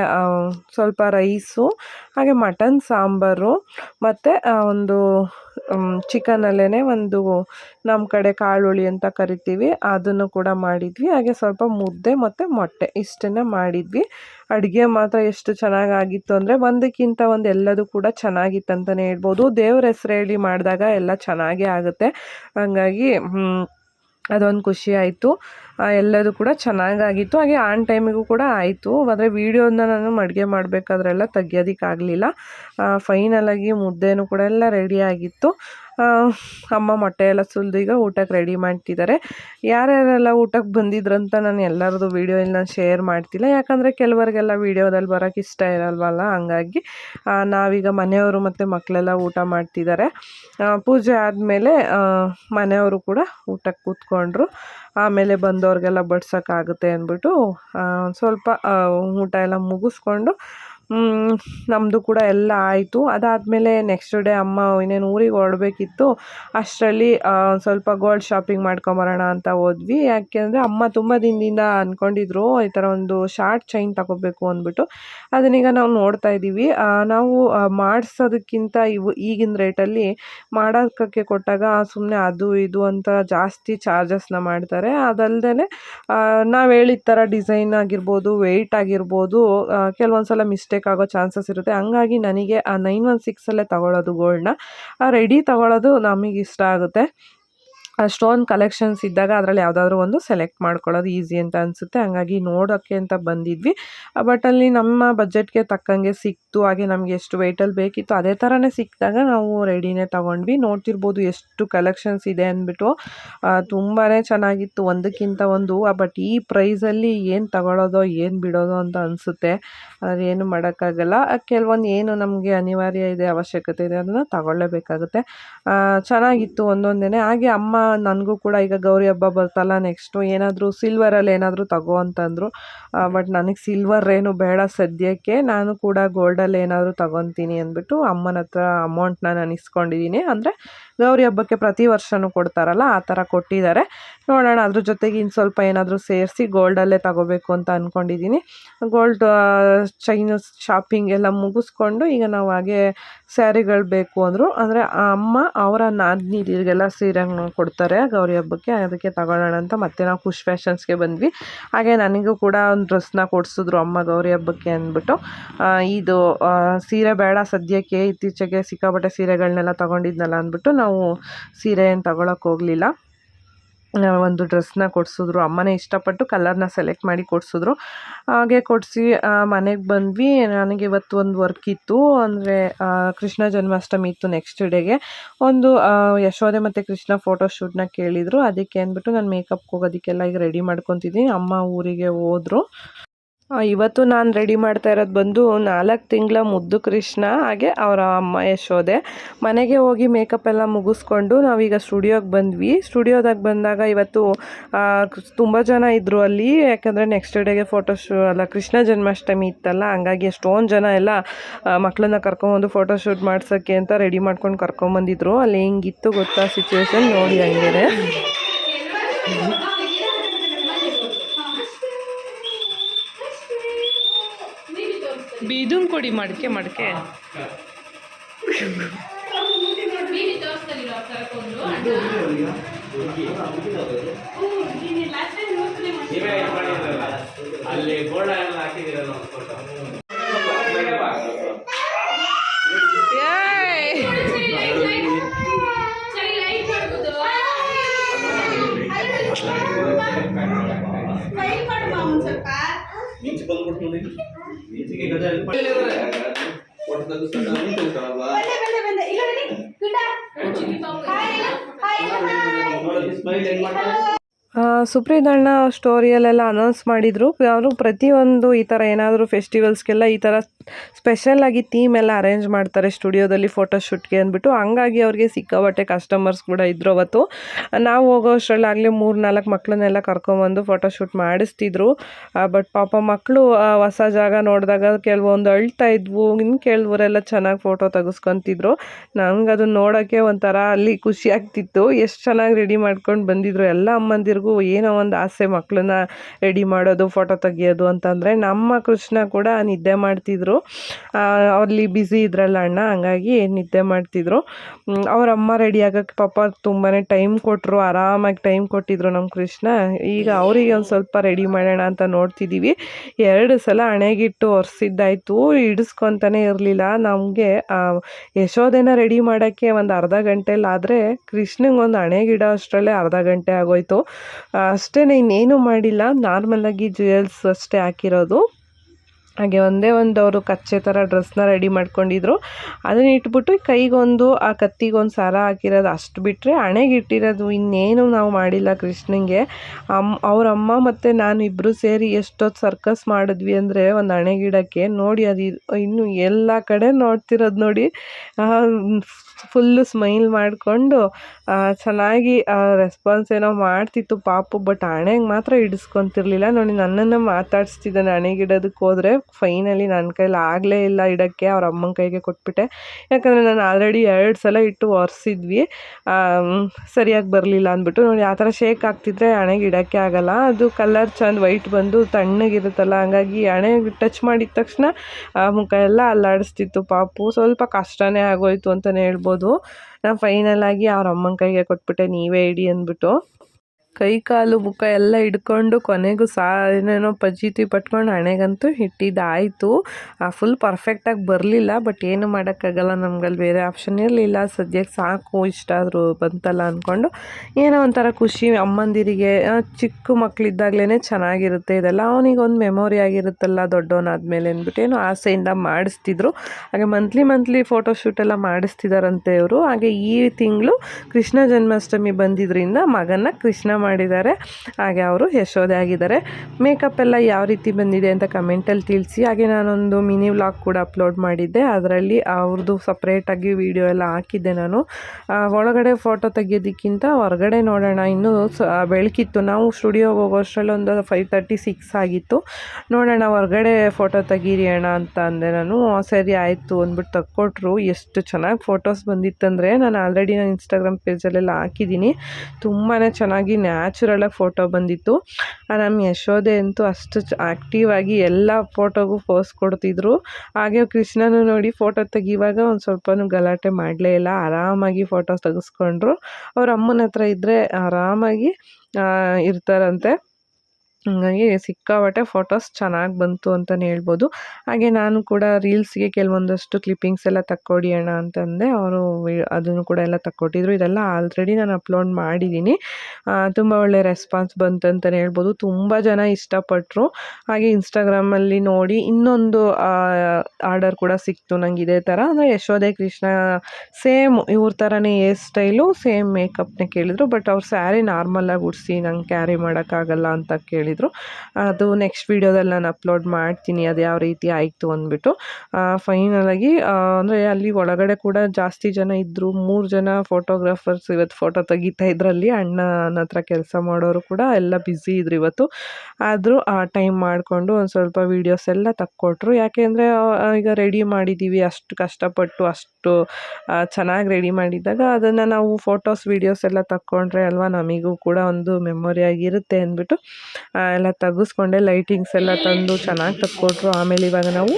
ಸ್ವಲ್ಪ ರೈಸು ಹಾಗೆ ಮಟನ್ ಸಾಂಬಾರು. ಮತ್ತು ಒಂದು ಚಿಕನಲ್ಲೇ ಒಂದು ನಮ್ಮ ಕಡೆ ಕಾಳುಳಿ ಅಂತ ಕರಿತೀವಿ. ಅದನ್ನು ಕೂಡ ಮಾಡಿದ್ವಿ. ಹಾಗೆ ಸ್ವಲ್ಪ ಮುದ್ದೆ ಮತ್ತು ಮೊಟ್ಟೆ ಇಷ್ಟನ್ನು ಮಾಡಿದ್ವಿ. ಅಡುಗೆ ಮಾತ್ರ ಎಷ್ಟು ಚೆನ್ನಾಗಾಗಿತ್ತು ಅಂದರೆ ಒಂದಕ್ಕಿಂತ ಒಂದು ಎಲ್ಲದೂ ಕೂಡ ಚೆನ್ನಾಗಿತ್ತು ಅಂತಲೇ ಹೇಳ್ಬೋದು. ದೇವ್ರ ಹೆಸರು ಹೇಳಿ ಮಾಡಿದಾಗ ಎಲ್ಲ ಚೆನ್ನಾಗೇ ಆಗುತ್ತೆ. ಹಾಗಾಗಿ ಅದೊಂದು ಖುಷಿ ಆಯಿತು. ಎಲ್ಲದೂ ಕೂಡ ಚೆನ್ನಾಗಾಗಿತ್ತು. ಹಾಗೆ ಆನ್ ಟೈಮಿಗೂ ಕೂಡ ಆಯಿತು. ಆದರೆ ವೀಡಿಯೋನ ನಾನು ಅಡುಗೆ ಮಾಡಬೇಕಾದ್ರೆಲ್ಲ ತೆಗಿಯೋದಕ್ಕಾಗಲಿಲ್ಲ. ಫೈನಲಾಗಿ ಮುದ್ದೆನೂ ಕೂಡ ಎಲ್ಲ ರೆಡಿ ಆಗಿತ್ತು. ಆ, ಅಮ್ಮ ಮೊಟ್ಟೆ ಎಲ್ಲ ಸುಲಿದು ಈಗ ಊಟಕ್ಕೆ ರೆಡಿ ಮಾಡ್ತಿದ್ದಾರೆ ಯಾರ್ಯಾರೆಲ್ಲ ಊಟಕ್ಕೆ ಬಂದಿದ್ರಂತ ನಾನು ಎಲ್ಲರದ್ದು ವೀಡಿಯೋ ಇಲ್ಲಿ ನಾನು ಶೇರ್ ಮಾಡ್ತಿಲ್ಲ. ಯಾಕಂದರೆ ಕೆಲವರಿಗೆಲ್ಲ ವೀಡಿಯೋದಲ್ಲಿ ಬರೋಕ್ಕೆ ಇಷ್ಟ ಇರಲ್ವಲ್ಲ, ಹಂಗಾಗಿ ನಾವೀಗ ಮನೆಯವರು ಮತ್ತು ಮಕ್ಕಳೆಲ್ಲ ಊಟ ಮಾಡ್ತಿದ್ದಾರೆ ಪೂಜೆ ಆದಮೇಲೆ ಮನೆಯವರು ಕೂಡ ಊಟಕ್ಕೆ ಕೂತ್ಕೊಂಡ್ರು. ಆಮೇಲೆ ಬಂದವ್ರಿಗೆಲ್ಲ ಬಡ್ಸೋಕ್ಕಾಗುತ್ತೆ ಅಂದ್ಬಿಟ್ಟು ಸ್ವಲ್ಪ ಊಟ ಎಲ್ಲ ಮುಗಿಸ್ಕೊಂಡು ನಮ್ಮದು ಕೂಡ ಎಲ್ಲ ಆಯಿತು. ಅದಾದಮೇಲೆ ನೆಕ್ಸ್ಟ್ ಡೇ ಅಮ್ಮ ಇನ್ನೇನು ಊರಿಗೆ ಹೊರಡ್ಬೇಕಿತ್ತು. ಅಷ್ಟರಲ್ಲಿ ಸ್ವಲ್ಪ ಗೋಲ್ಡ್ ಶಾಪಿಂಗ್ ಮಾಡ್ಕೊಂಬರೋಣ ಅಂತ ಹೋದ್ವಿ. ಯಾಕೆಂದರೆ ಅಮ್ಮ ತುಂಬ ದಿನದಿಂದ ಅಂದ್ಕೊಂಡಿದ್ರು ಈ ಥರ ಒಂದು ಶಾರ್ಟ್ ಚೈನ್ ತಗೋಬೇಕು ಅಂದ್ಬಿಟ್ಟು. ಅದನ್ನೀಗ ನಾವು ನೋಡ್ತಾ ಇದ್ದೀವಿ ನಾವು ಮಾಡಿಸೋದಕ್ಕಿಂತ ಇವು, ಈಗಿನ ರೇಟಲ್ಲಿ ಮಾಡೋದಕ್ಕೆ ಕೊಟ್ಟಾಗ ಸುಮ್ಮನೆ ಅದು ಇದು ಅಂತ ಜಾಸ್ತಿ ಚಾರ್ಜಸ್ನ ಮಾಡ್ತಾರೆ. ಅದಲ್ಲದೆ ನಾವು ಹೇಳಿದ ಥರ ಡಿಸೈನ್ ಆಗಿರ್ಬೋದು ವೆಯ್ಟ್ ಆಗಿರ್ಬೋದು ಕೆಲವೊಂದು ಸಲ ಮಿಸ್ಟೇಕ್ ಆಗೋ ಚಾನ್ಸಸ್ ಇರುತ್ತೆ. ಹಂಗಾಗಿ ನನಗೆ ಆ ನೈನ್ ಒನ್ ಸಿಕ್ಸಲ್ಲೇ ತಗೊಳ್ಳೋದು ಗೋಲ್ಡ್ನ ರೆಡಿ ತಗೊಳ್ಳೋದು ನಮಗೆ ಇಷ್ಟ ಆಗುತ್ತೆ. ಸ್ಟೋನ್ ಕಲೆಕ್ಷನ್ಸ್ ಇದ್ದಾಗ ಅದರಲ್ಲಿ ಯಾವುದಾದ್ರೂ ಒಂದು ಸೆಲೆಕ್ಟ್ ಮಾಡ್ಕೊಳ್ಳೋದು ಈಸಿ ಅಂತ ಅನಿಸುತ್ತೆ. ಹಂಗಾಗಿ ನೋಡೋಕ್ಕೆ ಅಂತ ಬಂದಿದ್ವಿ. ಬಟ್ ಅಲ್ಲಿ ನಮ್ಮ ಬಜೆಟ್ಗೆ ತಕ್ಕಂಗೆ ಸಿಕ್ತು. ಹಾಗೆ ನಮಗೆ ಎಷ್ಟು ವೆಯ್ಟಲ್ಲಿ ಬೇಕಿತ್ತು ಅದೇ ಥರನೇ ಸಿಕ್ಕಿದಾಗ ನಾವು ರೆಡಿನೇ ತೊಗೊಂಡ್ವಿ. ನೋಡ್ತಿರ್ಬೋದು ಎಷ್ಟು ಕಲೆಕ್ಷನ್ಸ್ ಇದೆ ಅಂದ್ಬಿಟ್ಟು. ತುಂಬಾ ಚೆನ್ನಾಗಿತ್ತು. ಒಂದಕ್ಕಿಂತ ಒಂದು. ಬಟ್ ಈ ಪ್ರೈಸಲ್ಲಿ ಏನು ತಗೊಳ್ಳೋದೋ ಏನು ಬಿಡೋದೋ ಅಂತ ಅನಿಸುತ್ತೆ. ಆದರೆ ಏನು ಮಾಡೋಕ್ಕಾಗಲ್ಲ. ಕೆಲವೊಂದು ಏನು ನಮಗೆ ಅನಿವಾರ್ಯ ಇದೆ, ಅವಶ್ಯಕತೆ ಇದೆ ಅದನ್ನು ತಗೊಳ್ಳೇಬೇಕಾಗುತ್ತೆ. ಚೆನ್ನಾಗಿತ್ತು ಒಂದೊಂದೇ ಹಾಗೆ ಅಮ್ಮ ನನಗೂ ಕೂಡ ಈಗ ಗೌರಿ ಹಬ್ಬ ಬರ್ತಲ್ಲ ನೆಕ್ಸ್ಟು ಏನಾದರೂ ಸಿಲ್ವರಲ್ಲಿ ಏನಾದರೂ ತಗೋ ಅಂತಂದರು. ಬಟ್ ನನಗೆ ಸಿಲ್ವರ್ ಏನು ಬೇಡ ಸದ್ಯಕ್ಕೆ. ನಾನು ಕೂಡ ಗೋಲ್ಡಲ್ಲಿ ಏನಾದರೂ ತಗೊತೀನಿ ಅಂದ್ಬಿಟ್ಟು ಅಮ್ಮನ ಹತ್ರ ಅಮೌಂಟ್ನ ನಾನು ಇಸ್ಕೊಂಡಿದ್ದೀನಿ ಅಂದರೆ ಗೌರಿ ಹಬ್ಬಕ್ಕೆ ಪ್ರತಿ ವರ್ಷವೂ ಕೊಡ್ತಾರಲ್ಲ, ಆ ಥರ ಕೊಟ್ಟಿದ್ದಾರೆ. ನೋಡೋಣ, ಅದ್ರ ಜೊತೆಗೆ ಇನ್ನು ಸ್ವಲ್ಪ ಏನಾದರೂ ಸೇರಿಸಿ ಗೋಲ್ಡಲ್ಲೇ ತಗೋಬೇಕು ಅಂತ ಅಂದ್ಕೊಂಡಿದ್ದೀನಿ ಗೋಲ್ಡ್ ಚೈನು ಶಾಪಿಂಗ್ ಎಲ್ಲ ಮುಗಿಸ್ಕೊಂಡು ಈಗ ನಾವು ಹಾಗೆ ಸ್ಯಾರಿಗಳು ಬೇಕು ಅಂದರು. ಅಂದರೆ ಅಮ್ಮ, ಅವರ ನಾದಿನಿಯರಿಗೆಲ್ಲ ಸೀರೆ ಕೊಡ್ತಾರೆ. ಗೌರಿ ಹಬ್ಬಕ್ಕೆ ಅದಕ್ಕೆ ತಗೊಳ್ಳೋಣ ಅಂತ ಮತ್ತೆ ನಾವು ಖುಷ್ ಫ್ಯಾಷನ್ಸ್ಗೆ ಬಂದ್ವಿ. ಹಾಗೆ ನನಗೂ ಕೂಡ ಒಂದು ಡ್ರೆಸ್ನ ಕೊಡಿಸಿದ್ರು ಅಮ್ಮ ಗೌರಿ ಹಬ್ಬಕ್ಕೆ ಅಂದ್ಬಿಟ್ಟು. ಇದು ಸೀರೆ ಬೇಡ, ಸದ್ಯಕ್ಕೆ ಇತ್ತೀಚೆಗೆ ಸಿಕ್ಕಾಪಟ್ಟೆ ಸೀರೆಗಳನ್ನೆಲ್ಲ ತಗೊಂಡಿದ್ನಲ್ಲ ಅಂದ್ಬಿಟ್ಟು ನಾವು ಸೀರೆ ಏನು ತಗೊಳಕ್ಕೆ ಹೋಗಲಿಲ್ಲ. ಒಂದು ಡ್ರೆಸ್ನ ಕೊಡಿಸಿದ್ರು. ಅಮ್ಮನೇ ಇಷ್ಟಪಟ್ಟು ಕಲರ್ನ ಸೆಲೆಕ್ಟ್ ಮಾಡಿ ಕೊಡಿಸಿದ್ರು. ಹಾಗೆ ಕೊಡಿಸಿ ಮನೆಗೆ ಬಂದ್ವಿ. ನನಗೆ ಇವತ್ತು ಒಂದು ವರ್ಕ್ ಇತ್ತು. ಅಂದರೆ ಕೃಷ್ಣ ಜನ್ಮಾಷ್ಟಮಿ ಇತ್ತು ನೆಕ್ಸ್ಟ್ ಡೇಗೆ. ಒಂದು ಯಶೋದೆ ಮತ್ತು ಕೃಷ್ಣ ಫೋಟೋ ಶೂಟ್ನ ಕೇಳಿದರು. ಅದಕ್ಕೆ ಅಂದ್ಬಿಟ್ಟು ನಾನು ಮೇಕಪ್ಗೆ ಹೋಗೋದಕ್ಕೆಲ್ಲ ಈಗ ರೆಡಿ ಮಾಡ್ಕೊತಿದ್ದೀನಿ. ಅಮ್ಮ ಊರಿಗೆ ಹೋದರು. ಇವತ್ತು ನಾನು ರೆಡಿ ಮಾಡ್ತಾ ಇರೋದು ಬಂದು ನಾಲ್ಕು ತಿಂಗಳ ಮುದ್ದು ಕೃಷ್ಣ, ಹಾಗೆ ಅವರ ಅಮ್ಮ ಯಶೋದೆ. ಮನೆಗೆ ಹೋಗಿ ಮೇಕಪ್ ಎಲ್ಲ ಮುಗಿಸ್ಕೊಂಡು ನಾವೀಗ ಸ್ಟುಡಿಯೋಗೆ ಬಂದ್ವಿ. ಸ್ಟುಡಿಯೋದಾಗ ಬಂದಾಗ ಇವತ್ತು ತುಂಬ ಜನ ಇದ್ದರು ಅಲ್ಲಿ. ಯಾಕಂದರೆ ನೆಕ್ಸ್ಟ್ ಡೇಗೆ ಫೋಟೋ ಶೂ ಅಲ್ಲ, ಕೃಷ್ಣ ಜನ್ಮಾಷ್ಟಮಿ ಇತ್ತಲ್ಲ, ಹಂಗಾಗಿ ಎಷ್ಟೊಂದು ಜನ ಎಲ್ಲ ಮಕ್ಕಳನ್ನ ಕರ್ಕೊಂಬಂದು ಫೋಟೋ ಶೂಟ್ ಮಾಡ್ಸೋಕ್ಕೆ ಅಂತ ರೆಡಿ ಮಾಡ್ಕೊಂಡು ಕರ್ಕೊಂಬಂದಿದ್ರು. ಅಲ್ಲಿ ಹೆಂಗಿತ್ತು ಗೊತ್ತಾ ಸಿಚುವೇಶನ್ ನೋಡಿ ಹಂಗೇನೆ. ಬೀದುನ್ ಕೊಡಿ ಮಡಿಕೆ ಮಡಿಕೆ.
ಅಲ್ಲಿ ಗೋಡ ಎಲ್ಲ ಹಾಕಿದಿರಲ್ಲ ಒಂದು ಫೋಟೋ
ಈಚೆ ಬಂದ್ಬಿಟ್ಟು ನೋಡಿ. ಗಜ
ಸುಪ್ರೀದಣ್ಣ ಸ್ಟೋರಿಯಲ್ಲೆಲ್ಲ ಅನೌನ್ಸ್ ಮಾಡಿದರು. ಅವರು ಪ್ರತಿಯೊಂದು ಈ ಥರ ಏನಾದರೂ ಫೆಸ್ಟಿವಲ್ಸ್ಗೆಲ್ಲ ಈ ಥರ ಸ್ಪೆಷಲಾಗಿ ಥೀಮ್ ಎಲ್ಲ ಅರೇಂಜ್ ಮಾಡ್ತಾರೆ ಸ್ಟುಡಿಯೋದಲ್ಲಿ ಫೋಟೋಶೂಟ್ಗೆ ಅಂದ್ಬಿಟ್ಟು. ಹಂಗಾಗಿ ಅವ್ರಿಗೆ ಸಿಕ್ಕಾಬಟ್ಟೆ ಕಸ್ಟಮರ್ಸ್ ಕೂಡ ಇದ್ರು ಅವತ್ತು. ನಾವು ಹೋಗೋ ಅಷ್ಟರಲ್ಲಾಗಲೇ ಮೂರು, ನಾಲ್ಕು ಮಕ್ಕಳನ್ನೆಲ್ಲ ಕರ್ಕೊಂಬಂದು ಫೋಟೋಶೂಟ್ ಮಾಡಿಸ್ತಿದ್ರು. ಬಟ್ ಪಾಪ ಮಕ್ಕಳು ಹೊಸ ಜಾಗ ನೋಡಿದಾಗ ಕೆಲವೊಂದು ಅಳ್ತಾ ಇದ್ವು. ಇನ್ನು ಕೆಲವರೆಲ್ಲ ಚೆನ್ನಾಗಿ ಫೋಟೋ ತೆಗೆಸ್ಕೊತಿದ್ರು. ನಂಗೆ ಅದನ್ನ ನೋಡೋಕ್ಕೆ ಒಂಥರ ಅಲ್ಲಿ ಖುಷಿ ಆಗ್ತಿತ್ತು. ಎಷ್ಟು ಚೆನ್ನಾಗಿ ರೆಡಿ ಮಾಡ್ಕೊಂಡು ಬಂದಿದ್ರು ಎಲ್ಲ ಅಮ್ಮಂದಿರಿಗೂ. ಏನೋ ಒಂದು ಆಸೆ ಮಕ್ಕಳನ್ನ ರೆಡಿ ಮಾಡೋದು ಫೋಟೋ ತೆಗಿಯೋದು ಅಂತಂದರೆ ನಮ್ಮ ಕೃಷ್ಣ ಕೂಡ ನಿದ್ದೆ ಮಾಡ್ತಿದ್ರು. ಆ, ಅಲ್ಲಿ ಬ್ಯುಸಿ ಇದ್ರಲ್ಲ ಅಣ್ಣ ಹಂಗಾಗಿ ನಿದ್ದೆ ಮಾಡ್ತಿದ್ರು. ಅವ್ರ ಅಮ್ಮ ರೆಡಿ ಆಗೋಕ್ಕೆ ಪಾಪ ತುಂಬಾ ಟೈಮ್ ಕೊಟ್ಟರು ಆರಾಮಾಗಿ ಟೈಮ್ ಕೊಟ್ಟಿದ್ರು ನಮ್ಮ ಕೃಷ್ಣ. ಈಗ ಅವರಿಗೆ ಒಂದು ಸ್ವಲ್ಪ ರೆಡಿ ಮಾಡೋಣ ಅಂತ ನೋಡ್ತಿದ್ದೀವಿ ಎರಡು ಸಲ ಹಣೆಗಿಟ್ಟು ಒರೆಸಿದ್ದಾಯ್ತು ಹಿಡಿಸ್ಕೊತಾನೆ ಇರಲಿಲ್ಲ. ನಮಗೆ ಯಶೋದೆನ ರೆಡಿ ಮಾಡೋಕ್ಕೆ ಒಂದು ಅರ್ಧ ಗಂಟೆಲಿ ಕೃಷ್ಣಂಗೆ ಒಂದು ಹಣೆಗಿಡೋ ಅಷ್ಟರಲ್ಲೇ ಅರ್ಧ ಗಂಟೆ ಆಗೋಯ್ತು. ಅಷ್ಟೇ ಇನ್ನೇನು ಮಾಡಿಲ್ಲ. ನಾರ್ಮಲಾಗಿ ಜ್ಯುವೆಲ್ಸ್ ಅಷ್ಟೇ ಹಾಕಿರೋದು. ಹಾಗೆ ಒಂದೇ ಒಂದು ಅವರು ಕಚ್ಚೆ ಥರ ಡ್ರೆಸ್ನ ರೆಡಿ ಮಾಡ್ಕೊಂಡಿದ್ರು. ಅದನ್ನ ಇಟ್ಬಿಟ್ಟು ಕೈಗೊಂದು, ಆ ಕತ್ತಿಗೊಂದು ಸರ ಹಾಕಿರೋದು ಅಷ್ಟು ಬಿಟ್ಟರೆ ಹಣೆಗೆ ಇಟ್ಟಿರೋದು ಇನ್ನೇನು ನಾವು ಮಾಡಿಲ್ಲ ಕೃಷ್ಣನಿಗೆ. ಅಮ್ಮ ಅವ್ರ ಅಮ್ಮ ಮತ್ತು ನಾನು ಇಬ್ಬರು ಸೇರಿ ಎಷ್ಟೊತ್ತು ಸರ್ಕಸ್ ಮಾಡಿದ್ವಿ ಅಂದರೆ ಒಂದು ಹಣೆಗಿಡಕ್ಕೆ ನೋಡಿ ಅದು ಇನ್ನು ಎಲ್ಲ ಕಡೆ ನೋಡ್ತಿರೋದು ನೋಡಿ ಫುಲ್ಲು ಸ್ಮೈಲ್ ಮಾಡಿಕೊಂಡು ಚೆನ್ನಾಗಿ ರೆಸ್ಪಾನ್ಸ್ ಏನೋ ಮಾಡ್ತಿತ್ತು ಪಾಪು ಬಟ್ ಹಣೆಗೆ ಮಾತ್ರ ಹಿಡಿಸ್ಕೊತಿರ್ಲಿಲ್ಲ. ನೋಡಿ, ನನ್ನನ್ನು ಮಾತಾಡಿಸ್ತಿದ್ದಾನೆ ಹಣೆಗಿಡೋದಕ್ಕೆ ಹೋದರೆ ಫೈನಲಿ ನನ್ನ ಕೈಲಿ ಆಗಲೇ ಇಲ್ಲ ಇಡೋಕ್ಕೆ, ಅವ್ರ ಅಮ್ಮನ ಕೈಗೆ ಕೊಟ್ಬಿಟ್ಟೆ. ಯಾಕಂದರೆ ನಾನು ಆಲ್ರೆಡಿ ಎರಡು ಸಲ ಇಟ್ಟು ಒರೆಸಿದ್ವಿ. ಸರಿಯಾಗಿ ಬರಲಿಲ್ಲ ಅಂದ್ಬಿಟ್ಟು. ನೋಡಿ ಆ ಥರ ಶೇಕ್ ಆಗ್ತಿದ್ರೆ ಹಣೆಗೆ ಇಡೋಕ್ಕೆ ಆಗಲ್ಲ. ಅದು ಕಲರ್ ಚಂದ ವೈಟ್ ಬಂದು ತಣ್ಣಗಿರುತ್ತಲ್ಲ, ಹಂಗಾಗಿ ಹಣೆಗೆ ಟಚ್ ಮಾಡಿದ ತಕ್ಷಣ ಮುಖ ಎಲ್ಲ ಅಲ್ಲಾಡಿಸ್ತಿತ್ತು ಪಾಪು. ಸ್ವಲ್ಪ ಕಷ್ಟನೇ ಆಗೋಯ್ತು ಅಂತಲೇ ಹೇಳ್ಬೋದು. ನಾನು ಫೈನಲ್ ಆಗಿ ಅವ್ರ ಅಮ್ಮನ ಕೈಗೆ ಕೊಟ್ಬಿಟ್ಟೆ ನೀವೇ ಇಡಿ ಅಂದ್ಬಿಟ್ಟು. ಕೈ ಕಾಲು ಮುಖ ಎಲ್ಲ ಹಿಡ್ಕೊಂಡು ಕೊನೆಗೂ ಸಾ ಏನೇನೋ ಪಜೀತಿ ಪಟ್ಕೊಂಡು ಹಣೆಗಂತೂ ಇಟ್ಟಿದ್ದಾಯಿತು ಫುಲ್ ಪರ್ಫೆಕ್ಟಾಗಿ ಬರಲಿಲ್ಲ ಬಟ್ ಏನು ಮಾಡೋಕ್ಕಾಗಲ್ಲ. ನಮ್ಗಲ್ಲಿ ಬೇರೆ ಆಪ್ಷನ್ ಇರಲಿಲ್ಲ. ಸದ್ಯಕ್ಕೆ ಸಾಕು ಇಷ್ಟ ಆದರೂ ಬಂತಲ್ಲ ಅಂದ್ಕೊಂಡು ಏನೋ ಒಂಥರ ಖುಷಿ. ಅಮ್ಮಂದಿರಿಗೆ ಚಿಕ್ಕ ಮಕ್ಕಳಿದ್ದಾಗಲೇ ಚೆನ್ನಾಗಿರುತ್ತೆ ಇದೆಲ್ಲ. ಅವನಿಗೆ ಒಂದು ಮೆಮೊರಿ ಆಗಿರುತ್ತಲ್ಲ, ದೊಡ್ಡವನಾದ್ಮೇಲೆ ಅಂದ್ಬಿಟ್ಟು ಏನೋ ಆಸೆಯಿಂದ ಮಾಡಿಸ್ತಿದ್ರು. ಹಾಗೆ ಮಂತ್ಲಿ ಮಂತ್ಲಿ ಫೋಟೋಶೂಟ್ ಎಲ್ಲ ಮಾಡಿಸ್ತಿದಾರಂತೆ ಇವರು. ಹಾಗೆ ಈ ತಿಂಗಳು ಕೃಷ್ಣ ಜನ್ಮಾಷ್ಟಮಿ ಬಂದಿದ್ದರಿಂದ ಮಗನ ಕೃಷ್ಣ ಮಾಡಿದ್ದಾರೆ. ಹಾಗೆ ಅವರು ಯಶೋದೆ ಆಗಿದ್ದಾರೆ. ಮೇಕಪ್ ಎಲ್ಲ ಯಾವ ರೀತಿ ಬಂದಿದೆ ಅಂತ ಕಮೆಂಟಲ್ಲಿ ತಿಳಿಸಿ. ಹಾಗೆ ನಾನೊಂದು ಮಿನಿ ವ್ಲಾಗ್ ಕೂಡ ಅಪ್ಲೋಡ್ ಮಾಡಿದ್ದೆ. ಅದರಲ್ಲಿ ಅವ್ರದ್ದು ಸಪ್ರೇಟಾಗಿ ವಿಡಿಯೋ ಎಲ್ಲ ಹಾಕಿದ್ದೆ ನಾನು. ಒಳಗಡೆ ಫೋಟೋ ತೆಗಿಯೋದಕ್ಕಿಂತ ಹೊರಗಡೆ ನೋಡೋಣ. ಇನ್ನೂ ಬೆಳಕಿತ್ತು. ನಾವು ಸ್ಟುಡಿಯೋಗೆ ಹೋಗೋಷ್ಟರಲ್ಲಿ ಒಂದು ಫೈವ್ ತರ್ಟಿ ಸಿಕ್ಸ್ ಆಗಿತ್ತು. ನೋಡೋಣ, ಹೊರಗಡೆ ಫೋಟೋ ತೆಗೀರಿ ಅಣ್ಣ ಅಂತ ಅಂದೆ ನಾನು. ಸರಿ, ಆಯಿತು ಅಂದ್ಬಿಟ್ಟು ತಕ್ಕೊಟ್ರು. ಎಷ್ಟು ಚೆನ್ನಾಗಿ ಫೋಟೋಸ್ ಬಂದಿತ್ತಂದರೆ, ನಾನು ಆಲ್ರೆಡಿ ನಾನು ಇನ್ಸ್ಟಾಗ್ರಾಮ್ ಪೇಜಲ್ಲೆಲ್ಲ ಹಾಕಿದ್ದೀನಿ. ತುಂಬಾ ಚೆನ್ನಾಗಿ ನ್ಯಾಚುರಲಾಗಿ ಫೋಟೋ ಬಂದಿತ್ತು. ನಮ್ಮ ಯಶೋದೆ ಅಂತೂ ಅಷ್ಟು ಆ್ಯಕ್ಟಿವ್ ಆಗಿ ಎಲ್ಲ ಫೋಟೋಗೂ ಪೋಸ್ ಕೊಡ್ತಿದ್ರು. ಹಾಗೆ ಕೃಷ್ಣನು ನೋಡಿ ಫೋಟೋ ತೆಗಿವಾಗ ಒಂದು ಸ್ವಲ್ಪನೂ ಗಲಾಟೆ ಮಾಡಲೇ ಇಲ್ಲ. ಆರಾಮಾಗಿ ಫೋಟೋ ತೆಗೆಸ್ಕೊಂಡ್ರು. ಅವ್ರ ಅಮ್ಮನ ಹತ್ರ ಇದ್ದರೆ ಆರಾಮಾಗಿ ಇರ್ತಾರಂತೆ. ಹಂಗಾಗಿ ಸಿಕ್ಕಾಪಟ್ಟೆ ಫೋಟೋಸ್ ಚೆನ್ನಾಗಿ ಬಂತು ಅಂತಲೇ ಹೇಳ್ಬೋದು. ಹಾಗೆ ನಾನು ಕೂಡ ರೀಲ್ಸ್ಗೆ ಕೆಲವೊಂದಷ್ಟು ಕ್ಲಿಪ್ಪಿಂಗ್ಸ್ ಎಲ್ಲ ತಕ್ಕೊಡಿ ಅಣ್ಣ ಅಂತಂದೆ, ಅವರು ಅದನ್ನು ಕೂಡ ಎಲ್ಲ ತಕ್ಕೊಟ್ಟಿದ್ರು. ಇದೆಲ್ಲ ಆಲ್ರೆಡಿ ನಾನು ಅಪ್ಲೋಡ್ ಮಾಡಿದ್ದೀನಿ. ತುಂಬ ಒಳ್ಳೆ ರೆಸ್ಪಾನ್ಸ್ ಬಂತು ಅಂತಲೇ ಹೇಳ್ಬೋದು. ತುಂಬ ಜನ ಇಷ್ಟಪಟ್ಟರು ಹಾಗೆ ಇನ್ಸ್ಟಾಗ್ರಾಮಲ್ಲಿ ನೋಡಿ ಇನ್ನೊಂದು ಆರ್ಡರ್ ಕೂಡ ಸಿಕ್ತು ನಂಗೆ ಇದೇ ಥರ. ಅಂದರೆ ಯಶೋದೆ ಕೃಷ್ಣ ಸೇಮ್ ಇವ್ರ ಥರನೇ ಹೇರ್ ಸ್ಟೈಲು, ಸೇಮ್ ಮೇಕಪ್ನೇ ಕೇಳಿದರು. ಬಟ್ ಅವ್ರು ಸ್ಯಾರಿ ನಾರ್ಮಲಾಗಿ ಉಡಿಸಿ ನಂಗೆ ಕ್ಯಾರಿ ಮಾಡೋಕ್ಕಾಗಲ್ಲ ಅಂತ ಕೇಳಿದರು. ಅದು ನೆಕ್ಸ್ಟ್ ವೀಡಿಯೋದಲ್ಲಿ ನಾನು ಅಪ್ಲೋಡ್ ಮಾಡ್ತೀನಿ, ಅದು ಯಾವ ರೀತಿ ಆಯಿತು ಅಂದ್ಬಿಟ್ಟು. ಫೈನಲಾಗಿ ಅಂದರೆ ಅಲ್ಲಿ ಒಳಗಡೆ ಕೂಡ ಜಾಸ್ತಿ ಜನ ಇದ್ದರು ಮೂರು ಜನ ಫೋಟೋಗ್ರಾಫರ್ಸ್ ಇವತ್ತು ಫೋಟೋ ತೆಗಿತಾ ಇದ್ರಲ್ಲಿ. ಅಣ್ಣನ ಹತ್ರ ಕೆಲಸ ಮಾಡೋರು ಕೂಡ ಎಲ್ಲ ಬ್ಯುಸಿ ಇದ್ರು ಇವತ್ತು. ಆದರೂ ಆ ಟೈಮ್ ಮಾಡಿಕೊಂಡು ಒಂದು ಸ್ವಲ್ಪ ವೀಡಿಯೋಸ್ ಎಲ್ಲ ತಕ್ಕೊಟ್ರು. ಯಾಕೆಂದರೆ ಈಗ ರೆಡಿ ಮಾಡಿದ್ದೀವಿ ಅಷ್ಟು ಕಷ್ಟಪಟ್ಟು, ಅಷ್ಟು ಚೆನ್ನಾಗಿ ರೆಡಿ ಮಾಡಿದ್ದಾಗ ಅದನ್ನು ನಾವು ಫೋಟೋಸ್ ವೀಡಿಯೋಸ್ ಎಲ್ಲ ತಕ್ಕೊಂಡ್ರೆ ಅಲ್ವಾ? ನಮಗೂ ಕೂಡ ಒಂದು ಮೆಮೊರಿ ಆಗಿರುತ್ತೆ ಅಂದ್ಬಿಟ್ಟು. ಎಲ್ಲ ತೆಗೆಸ್ಕೊಂಡೆ ಲೈಟಿಂಗ್ಸ್ ಎಲ್ಲ ತಂದು ಚೆನ್ನಾಗಿ ತಕ್ಕೊಟ್ರು ಆಮೇಲೆ ಇವಾಗ ನಾವು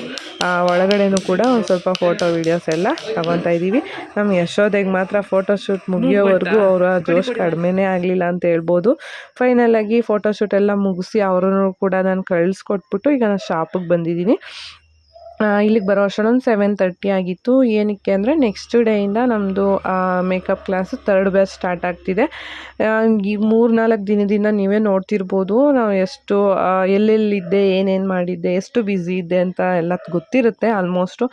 ಒಳಗಡೆನೂ ಕೂಡ ಒಂದು ಸ್ವಲ್ಪ ಫೋಟೋ ವೀಡಿಯೋಸ್ ಎಲ್ಲ ತಗೊತಾ ಇದ್ದೀವಿ ನಮ್ಮ ಯಶೋದೆಗೆ ಮಾತ್ರ ಫೋಟೋಶೂಟ್ ಮುಗಿಯೋವರೆಗೂ ಅವರ ಜೋಶ್ ಕಡಿಮೆನೇ ಆಗಲಿಲ್ಲ ಅಂತ ಹೇಳ್ಬೋದು. ಫೈನಲ್ ಆಗಿ ಫೋಟೋಶೂಟ್ ಎಲ್ಲ ಮುಗಿಸಿ ಅವರನ್ನು ಕೂಡ ನಾನು ಕಳಿಸ್ಕೊಟ್ಬಿಟ್ಟು ಈಗ ನಾನು ಶಾಪಿಗೆ ಬಂದಿದ್ದೀನಿ. ಇಲ್ಲಿಗೆ ಬರೋ ಅಷ್ಟೊಂದು ಸೆವೆನ್ ತರ್ಟಿ ಆಗಿತ್ತು. ಏನಕ್ಕೆ ಅಂದರೆ ನೆಕ್ಸ್ಟ್ ಡೇಯಿಂದ ನಮ್ಮದು makeup class third batch start ಆಗ್ತಿದೆ. ಈ ಮೂರು ನಾಲ್ಕು ದಿನದಿಂದ ನೀವೇ ನೋಡ್ತಿರ್ಬೋದು. ನಾವು ಎಷ್ಟು ಎಲ್ಲೆಲ್ಲಿದ್ದೆ, ಏನೇನು ಮಾಡಿದ್ದೆ, ಎಷ್ಟು ಬ್ಯುಸಿ ಇದ್ದೆ ಅಂತ ಎಲ್ಲ ಗೊತ್ತಿರುತ್ತೆ ಆಲ್ಮೋಸ್ಟು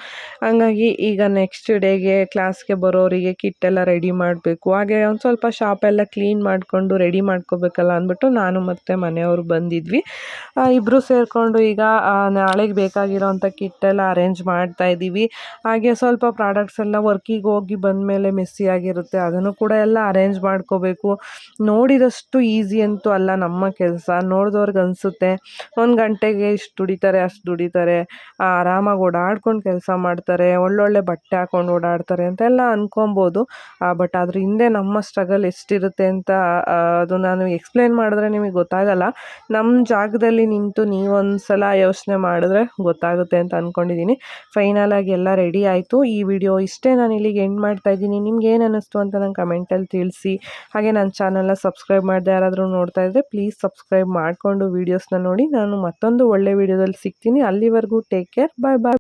ಹಂಗಾಗಿ ಈಗ ನೆಕ್ಸ್ಟ್ ಡೇಗೆ ಕ್ಲಾಸ್ಗೆ ಬರೋರಿಗೆ ಕಿಟ್ ಎಲ್ಲ ರೆಡಿ ಮಾಡಬೇಕು. ಹಾಗೆ ಒಂದು ಸ್ವಲ್ಪ ಶಾಪೆಲ್ಲ ಕ್ಲೀನ್ ಮಾಡಿಕೊಂಡು ರೆಡಿ ಮಾಡ್ಕೋಬೇಕಲ್ಲ ಅಂದ್ಬಿಟ್ಟು ನಾನು ಮತ್ತು ಮನೆಯವರು ಬಂದಿದ್ವಿ. ಇಬ್ಬರು ಸೇರಿಕೊಂಡು ಈಗ ನಾಳೆಗೆ ನಾಳೆಗೆ ಬೇಕಾಗಿರೋಂಥ ಕಿಟ್ ಎಲ್ಲ ಅರೇಂಜ್ ಮಾಡ್ತಾ ಇದ್ದೀವಿ. ಹಾಗೆ ಸ್ವಲ್ಪ ಪ್ರಾಡಕ್ಟ್ಸ್ ಎಲ್ಲ ವರ್ಕಿಗೆ ಹೋಗಿ ಬಂದಮೇಲೆ ಮೆಸ್ಸಿ ಆಗಿರುತ್ತೆ. ಅದನ್ನು ಕೂಡ ಎಲ್ಲ ಅರೇಂಜ್ ಮಾಡ್ಕೋಬೇಕು. ನೋಡಿದಷ್ಟು ಈಸಿ ಅಂತೂ ಅಲ್ಲ ನಮ್ಮ ಕೆಲಸ. ನೋಡಿದವ್ರಿಗೆ ಅನಿಸುತ್ತೆ, ಒಂದು ಗಂಟೆಗೆ ಇಷ್ಟು ದುಡಿತಾರೆ, ಅಷ್ಟು ದುಡಿತಾರೆ. ಆರಾಮಾಗಿ ಓಡಾಡ್ಕೊಂಡು ಕೆಲಸ ಮಾಡ್ತಾರೆ, ಒಳ್ಳೊಳ್ಳೆ ಬಟ್ಟೆ ಹಾಕೊಂಡು ಓಡಾಡ್ತಾರೆ ಅಂತೆಲ್ಲ ಅಂದ್ಕೊಬೋದು ಬಟ್ ಅದ್ರ ಹಿಂದೆ ನಮ್ಮ ಸ್ಟ್ರಗಲ್ ಎಷ್ಟಿರುತ್ತೆ ಅಂತ ಅದು ನಾನು ಎಕ್ಸ್ಪ್ಲೇನ್ ಮಾಡಿದ್ರೆ ನಿಮಗೆ ಗೊತ್ತಾಗಲ್ಲ. ನಮ್ಮ ಜಾಗದಲ್ಲಿ ನಿಂತು ನೀವೊಂದು ಸಲ ಯೋಚನೆ ಮಾಡಿದ್ರೆ ಗೊತ್ತಾಗುತ್ತೆ ಅಂತ ಅಂದ್ಕೊಂಡಿದ್ದೀನಿ ಫೈನಲ್ ಆಗಿ ಎಲ್ಲ ರೆಡಿ ಆಯಿತು. ಈ ವಿಡಿಯೋ ಇಷ್ಟೇ ನಾನು ಇಲ್ಲಿಗೆ ಎಂಡ್ ಮಾಡ್ತಾ ಇದ್ದೀನಿ. ನಿಮ್ಗೆ ಏನು ಅನ್ನಿಸ್ತು ಅಂತ ನಂಗೆ ಕಮೆಂಟಲ್ಲಿ ತಿಳಿಸಿ. ಹಾಗೆ ನನ್ನ ಚಾನಲ್ನ ಸಬ್ಸ್ಕ್ರೈಬ್ ಮಾಡದೆ ಯಾರಾದರೂ ನೋಡ್ತಾ ಇದ್ದರೆ ಪ್ಲೀಸ್ ಸಬ್ಸ್ಕ್ರೈಬ್ ಮಾಡಿಕೊಂಡು ವೀಡಿಯೋಸ್ನ ನೋಡಿ. ನಾನು ಮತ್ತೊಂದು ಒಳ್ಳೆ ವೀಡಿಯೋದಲ್ಲಿ ಸಿಗ್ತೀನಿ. ಅಲ್ಲಿವರೆಗೂ ಟೇಕ್ ಕೇರ್ ಬಾಯ್ ಬಾಯ್